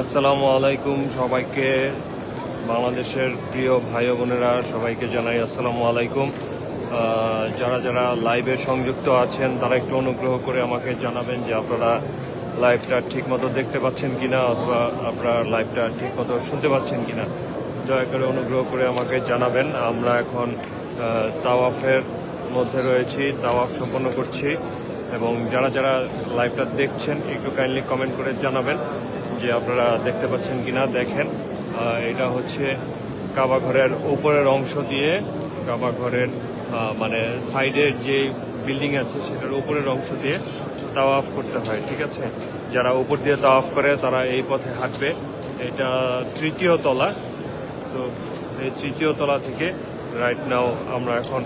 আসসালামু আলাইকুম সবাইকে, বাংলাদেশের প্রিয় ভাই বোনেরা, সবাইকে জানাই আসসালামু আলাইকুম। যারা যারা লাইভে সংযুক্ত আছেন, তারা একটু অনুগ্রহ করে আমাকে জানাবেন যে আপনারা লাইভটা ঠিকমতো দেখতে পাচ্ছেন কিনা, অথবা আপনারা লাইভটা ঠিকমতো শুনতে পাচ্ছেন কিনা। দয়া করে অনুগ্রহ করে আমাকে জানাবেন। আমরা এখন তাওয়াফের মধ্যে রয়েছি, তাওয়াফ সম্পন্ন করছি। এবং যারা যারা লাইভটা দেখছেন, একটু কাইন্ডলি কমেন্ট করে জানাবেন। যে আপনারা দেখতে পাচ্ছেন কিনা, দেখেন। এটা হচ্ছে কাবা ঘরের উপরের অংশ দিয়ে কাবা ঘরের মানে সাইডের যে বিল্ডিং আছে, সেটার উপরের অংশ দিয়ে তাওয়াফ করতে হয়, ঠিক আছে? যারা উপর দিয়ে তাওয়াফ করে, তারা এই পথে হাঁটবে। এটা তৃতীয় তলা। তো এই তৃতীয় তলা থেকে রাইট নাও আমরা এখন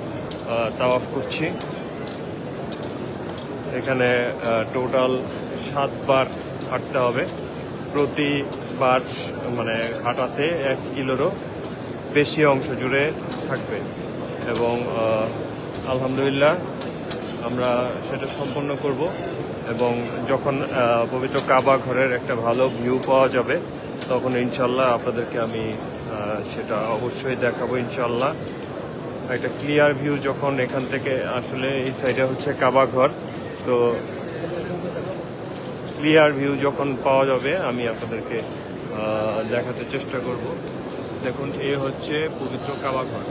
তাওয়াফ করছি। এখানে টোটাল সাতবার হাঁটতে হবে। প্রতিবার মানে হাঁটাতে এক কিলোরও বেশি অংশ জুড়ে থাকবে। এবং আলহামদুলিল্লাহ আমরা সেটা সম্পন্ন করব এবং যখন পবিত্র কাবা ঘরের একটা ভালো ভিউ পাওয়া যাবে, তখন ইনশাল্লাহ আপনাদেরকে আমি সেটা অবশ্যই দেখাবো ইনশাল্লাহ একটা ক্লিয়ার ভিউ যখন এখান থেকে আসলে এই সাইডে হচ্ছে কাবা ঘর, তো ক্লিয়ার ভিউ যখন পাওয়া যাবে, আমি আপনাদেরকে দেখাতে চেষ্টা করব। দেখুন, এ হচ্ছে পবিত্র কাবা ঘর।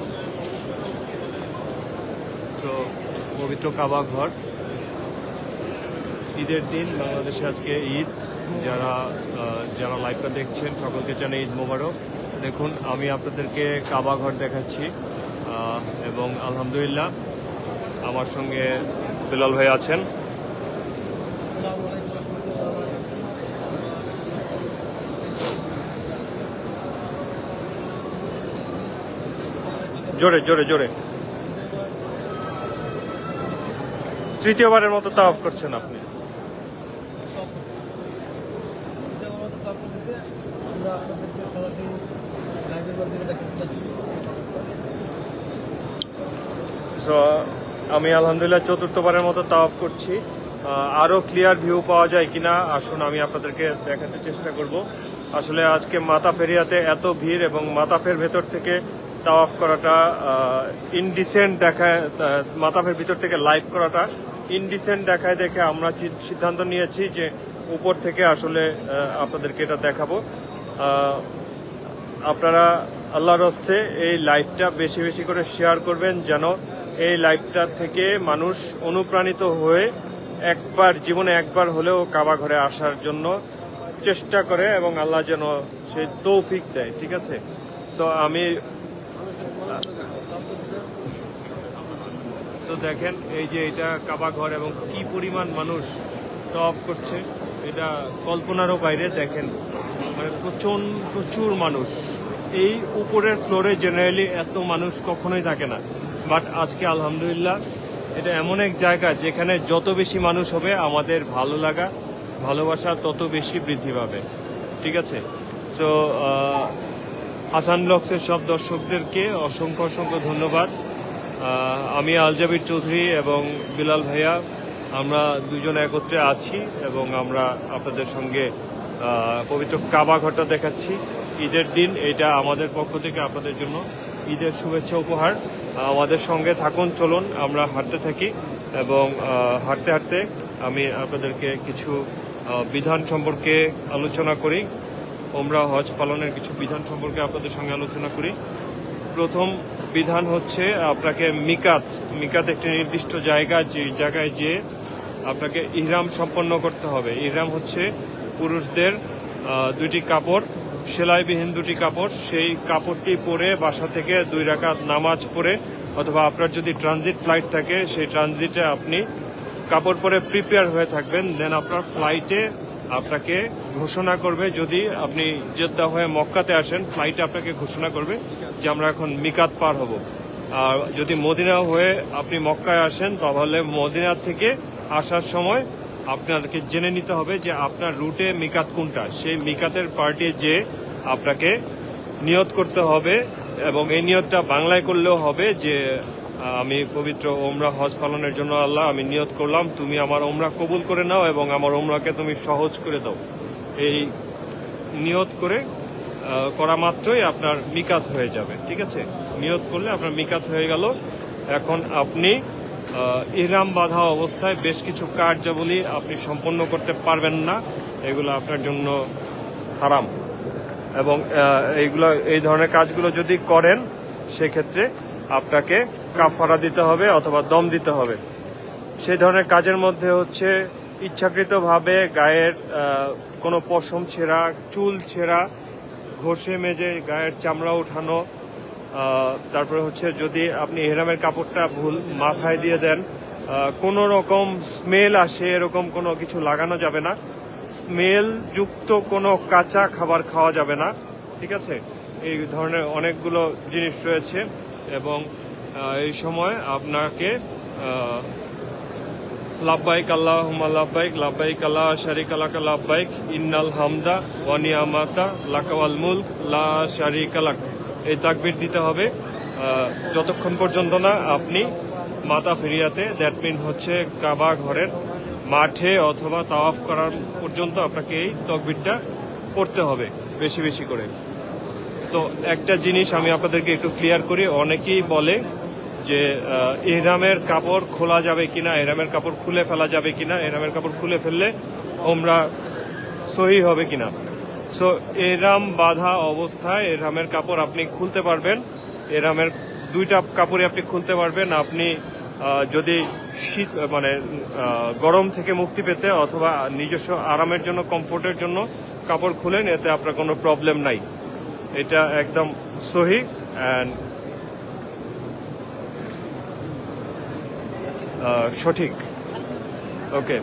সো পবিত্র কাবা ঘর। ঈদের দিন, বাংলাদেশে আজকে ঈদ। যারা যারা লাইভটা দেখছেন, সকলকে জানাই ঈদ মোবারক। দেখুন, আমি আপনাদেরকে কাবা ঘর দেখাচ্ছি। এবং আলহামদুলিল্লাহ, আমার সঙ্গে বিলাল ভাই আছেন। জোরে জোরে জোরে। তৃতীয়বারের মতো তা অফ করছেন আপনি। আমি আলহামদুলিল্লাহ চতুর্থবারের মতো তা অফ করছি। আহ, আরও ক্লিয়ার ভিউ পাওয়া যায় কিনা আসুন আমি আপনাদেরকে দেখাতে চেষ্টা করব। আসলে আজকে মাতা ফেরিয়াতে এত ভিড় এবং মাতাফের ভেতর থেকে তাওয়াফ করাটা ইনডিসেন্ট দেখায় মাতাফের ভিতর থেকে লাইভ করাটা ইনডিসেন্ট দেখায় দেখে আমরা সিদ্ধান্ত নিয়েছি যে উপর থেকে আসলে আপনাদেরকে এটা দেখাবো। আপনারা আল্লাহর হস্তে এই লাইভটা বেশি বেশি করে শেয়ার করবেন যেন এই লাইভটা থেকে মানুষ অনুপ্রাণিত হয়ে একবার, জীবনে একবার হলেও কাবা ঘরে আসার জন্য চেষ্টা করে এবং আল্লাহ যেন সেই তৌফিক দেয়, ঠিক আছে? সো আমি তো দেখেন, এই যে এটা কাবা ঘর এবং কি পরিমাণ মানুষ টপ করছে, এটা কল্পনারও বাইরে, দেখেন মানে প্রচুর প্রচুর মানুষ। এই উপরের ফ্লোরে জেনারেলি এত মানুষ কখনোই থাকে না। বাট আজকে আলহামদুলিল্লাহ, এটা এমন এক জায়গা যেখানে যত বেশি মানুষ হবে, আমাদের ভালো লাগা, ভালোবাসা তত বেশি বৃদ্ধি পাবে। ঠিক আছে? সো হাসান ব্লগসের সব দর্শকদেরকে অসংখ্য অসংখ্য ধন্যবাদ। আমি আলজাবির চৌধুরী এবং বিলাল ভাইয়া, আমরা দুজন একত্রে আছি এবং আমরা আপনাদের সঙ্গে পবিত্র কাবা ঘরটা দেখাচ্ছি। ঈদের দিন এটা আমাদের পক্ষ থেকে আপনাদের জন্য ঈদের শুভেচ্ছা উপহার। আমাদের সঙ্গে থাকুন, চলুন, আমরা হাঁটতে থাকি এবং হাঁটতে হাঁটতে আমি আপনাদেরকে কিছু বিধান সম্পর্কে আলোচনা করি। ওমরা হজ পালনের কিছু বিধান সম্পর্কে আপনাদের সঙ্গে আলোচনা করি। প্রথম বিধান হচ্ছে আপনাকে মিকাত মিকাত একটি নির্দিষ্ট জায়গা, যে জায়গায় যে আপনাকে ইহরাম সম্পন্ন করতে হবে। ইহরাম হচ্ছে পুরুষদের দুইটি কাপড়, সেলাইবিহীন দুটি কাপড়। সেই কাপড়টি পরে বাসা থেকে দুই রাকাত নামাজ পড়ে, অথবা আপনার যদি ট্রানজিট ফ্লাইট থাকে, সেই ট্রানজিটে আপনি কাপড় পরে প্রিপেয়ার হয়ে থাকবেন। দেন আপনার ফ্লাইটে আপনাকে ঘোষণা করবে, যদি আপনি জেদ্দা হয়ে মক্কাতে আসেন, ফ্লাইটে আপনাকে ঘোষণা করবে যে আমরা এখন মিকাত পার হব। আর যদি মদিনা হয়ে আপনি মক্কায় আসেন, তাহলে মদিনা থেকে আসার সময় আপনাকে জেনে নিতে হবে যে আপনার রুটে মিকাত কোনটা। সেই মিকাতের পার্টি যে আপনাকে নিয়ত করতে হবে এবং এই নিয়তটা বাংলায় করলেও হবে যে, আমি পবিত্র ওমরা হজ পালনের জন্য আল্লাহ, আমি নিয়ত করলাম, তুমি আমার ওমরা কবুল করে নাও এবং আমার ওমরাকে তুমি সহজ করে দাও। এই নিয়ত করে করা মাত্রই আপনার মিকাত হয়ে যাবে, ঠিক আছে? নিয়ত করলে আপনার মিকাত হয়ে গেল। এখন আপনি ইহরাম বাঁধা অবস্থায় বেশ কিছু কার্যাবলী আপনি সম্পন্ন করতে পারবেন না। এগুলো আপনার জন্য হারাম। এবং এইগুলো, এই ধরনের কাজগুলো যদি করেন, সেক্ষেত্রে আপনাকে কাফারা দিতে হবে অথবা দম দিতে হবে। সেই ধরনের কাজের মধ্যে হচ্ছে ইচ্ছাকৃতভাবে গায়ের কোনো পশম ছেঁড়া, চুল ছেঁড়া ঘষে মেজে গায়ের চামড়া উঠানো তারপরে হচ্ছে যদি আপনি হেরামের কাপড়টা ভুল মাথায় দিয়ে দেন কোনো রকম স্মেল আসে, এরকম কোনো কিছু লাগানো যাবে না। স্মেল যুক্ত কোনো কাঁচা খাবার খাওয়া যাবে না, ঠিক আছে? এই ধরনের অনেকগুলো জিনিস রয়েছে এবং এই সময় আপনাকে আহ, লাব্বাইক আল্লাহুম্মা লাভবাইক লাব্বাইক আল্লাহ শারিক আলাকা লাব্বাইক ইন্নাল হামদা ওয়া নিয়ামাতা লাকাওয়াল মুলক লা শারিকা লাক। এই তাকবীর দিতে হবে। যতক্ষণ পর্যন্ত না আপনি মাতা ফেরিয়াতে দ্যাট মিন হচ্ছে কাবা ঘরের মাঠে অথবা তাওয়াফ করার পর্যন্ত আপনাকে এই তকবিরটা পড়তে হবে বেশি বেশি করে। তো একটা জিনিস আমি আপনাদেরকে একটু ক্লিয়ার করি অনেকেই বলে যে আহ, ইহরামের কাপড় খোলা যাবে কিনা ইহরামের কাপড় খুলে ফেলা যাবে কিনা ইহরামের কাপড় খুলে ফেললে ওমরা সহি হবে কিনা। সো এরাম বাঁধা অবস্থায় এরামের কাপড় আপনি খুলতে পারবেন। এরামের দুইটা কাপড়ই আপনি খুলতে পারবেন। আপনি যদি শীত মানে গরম থেকে মুক্তি পেতে অথবা নিজস্ব আরামের জন্য কমফোর্টের জন্য কাপড় খুলেন এতে আপনার কোনো প্রবলেম নাই। এটা একদম সহি অ্যান্ড সঠিক। ওকে।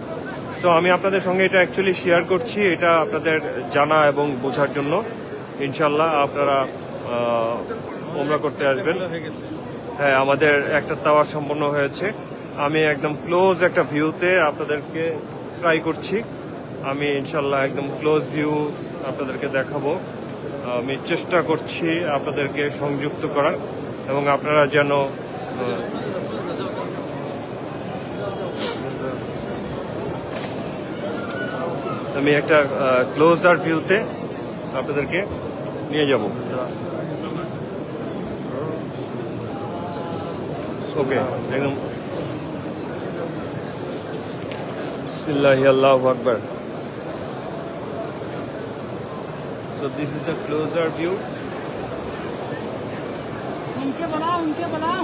সো আমি আপনাদের সঙ্গে এটা অ্যাকচুয়ালি শেয়ার করছি, এটা আপনাদের জানা এবং বোঝার জন্য। ইনশাল্লাহ আপনারা ওমরা করতে আসবেন। হ্যাঁ আমাদের একটা তাওয়া সম্পন্ন হয়েছে। আমি একদম ক্লোজ একটা ভিউতে আপনাদেরকে ট্রাই করছি। আমি ইনশাল্লাহ একদম ক্লোজ ভিউ আপনাদেরকে দেখাবো। আমি চেষ্টা করছি আপনাদেরকে সংযুক্ত করার এবং আপনারা যেন আমি একটা ক্লোজার ভিউতে আপনাদেরকে নিয়ে যাব ওকে একদম বিসমিল্লাহ আল্লাহু আকবার So this is the closer view. उनके बुलाओ उनके बुलाओ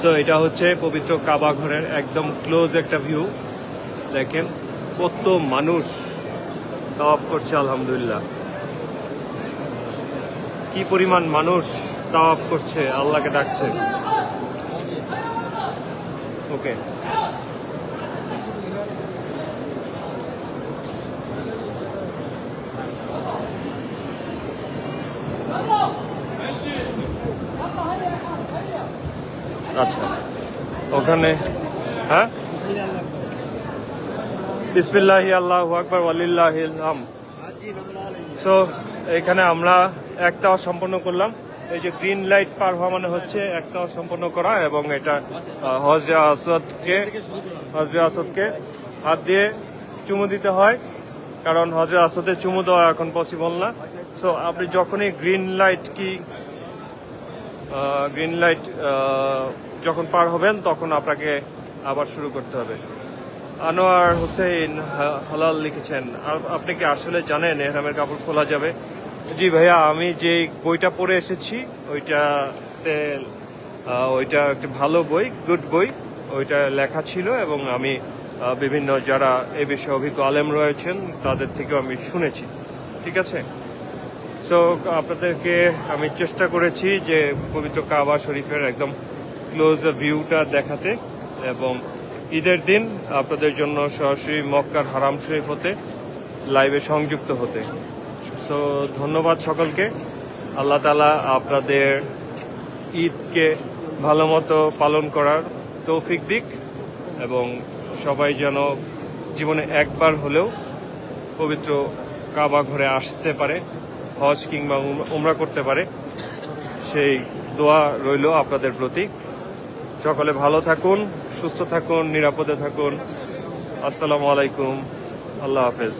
সো এটা হচ্ছে পবিত্র কাবা ঘরের একদম ক্লোজ একটা ভিউ দেখেন, কত মানুষ তাওয়াফ করছে, আলহামদুলিল্লাহ। কি পরিমাণ মানুষ তাওয়াফ করছে, আল্লাহকে ডাকছে। ওকে আচ্ছা। ওখানে হ্যাঁ? বিসমিল্লাহ, আল্লাহ আকবর, ওয়ালিল্লাহ সো এখানে আমরা একটাও সম্পন্ন করলাম। এই যে গ্রিন লাইট পার হওয়া মানে হচ্ছে একটাও সম্পন্ন করা এবং এটা হজরে আসাদকে হজরে আসাদকে হাত দিয়ে চুমু দিতে হয়, কারণ হজরে আসাদের চুমু দেওয়া এখন পসিবল না। সো আপনি যখনই গ্রিন লাইট কি গ্রিন লাইট যখন পার হবেন, তখন আপনাকে আবার শুরু করতে হবে। আনোয়ার হোসেন হালাল লিখেছেন। আপ- আপনি কি আসলে জানেন এহরামের কাপড় খোলা যাবে? জি ভাইয়া, আমি যে বইটা পড়ে এসেছি ওইটাতে ওইটা একটা ভালো বই, গুড বই। ওইটা লেখা ছিল এবং আমি বিভিন্ন যারা এ বিষয়ে অভিজ্ঞ আলেম রয়েছেন, তাদের থেকেও আমি শুনেছি। ঠিক আছে? সো আপনাদেরকে আমি চেষ্টা করেছি যে পবিত্র কাবা শরীফের একদম ক্লোজ ভিউটা দেখাতে এবং ঈদের দিন আপনাদের জন্য সরাসরি মক্কার হারাম শরীফ হতে লাইভে সংযুক্ত হতে। সো ধন্যবাদ সকলকে। আল্লাহ তালা আপনাদের ঈদকে ভালো মতো পালন করার তৌফিক দিক এবং সবাই যেন জীবনে একবার হলেও পবিত্র কাবা ঘরে আসতে পারে, হজ কিংবা উম- উমরা করতে পারে, সেই দোয়া রইল আপনাদের প্রতি। সকলে ভালো থাকুন সুস্থ থাকুন নিরাপদে থাকুন। আসসালামু আলাইকুম। আল্লাহ হাফেজ।